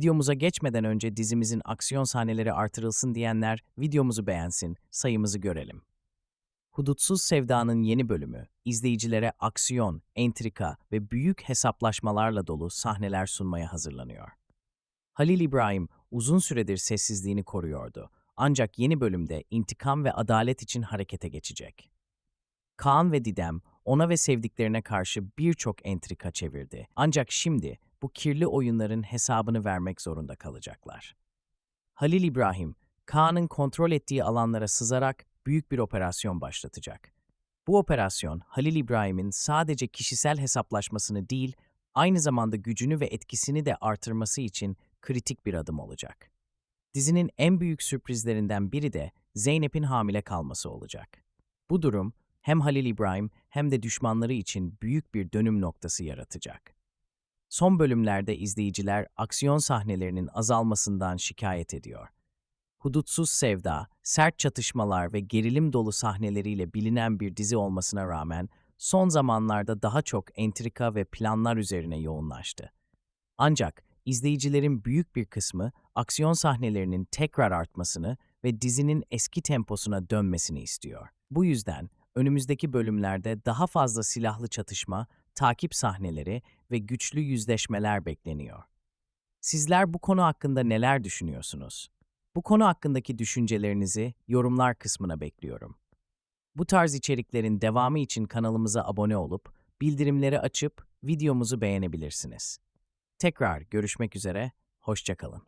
Videomuza geçmeden önce dizimizin aksiyon sahneleri artırılsın diyenler videomuzu beğensin, sayımızı görelim. Hudutsuz Sevda'nın yeni bölümü, izleyicilere aksiyon, entrika ve büyük hesaplaşmalarla dolu sahneler sunmaya hazırlanıyor. Halil İbrahim uzun süredir sessizliğini koruyordu. Ancak yeni bölümde intikam ve adalet için harekete geçecek. Kaan ve Didem ona ve sevdiklerine karşı birçok entrika çevirdi. Ancak şimdi bu kirli oyunların hesabını vermek zorunda kalacaklar. Halil İbrahim, Kaan'ın kontrol ettiği alanlara sızarak büyük bir operasyon başlatacak. Bu operasyon Halil İbrahim'in sadece kişisel hesaplaşmasını değil, aynı zamanda gücünü ve etkisini de artırması için kritik bir adım olacak. Dizinin en büyük sürprizlerinden biri de Zeynep'in hamile kalması olacak. Bu durum hem Halil İbrahim hem de düşmanları için büyük bir dönüm noktası yaratacak. Son bölümlerde izleyiciler aksiyon sahnelerinin azalmasından şikayet ediyor. Hudutsuz Sevda, sert çatışmalar ve gerilim dolu sahneleriyle bilinen bir dizi olmasına rağmen son zamanlarda daha çok entrika ve planlar üzerine yoğunlaştı. Ancak izleyicilerin büyük bir kısmı aksiyon sahnelerinin tekrar artmasını ve dizinin eski temposuna dönmesini istiyor. Bu yüzden önümüzdeki bölümlerde daha fazla silahlı çatışma, takip sahneleri ve güçlü yüzleşmeler bekleniyor. Sizler bu konu hakkında neler düşünüyorsunuz? Bu konu hakkındaki düşüncelerinizi yorumlar kısmına bekliyorum. Bu tarz içeriklerin devamı için kanalımıza abone olup bildirimleri açıp videomuzu beğenebilirsiniz. Tekrar görüşmek üzere, hoşçakalın.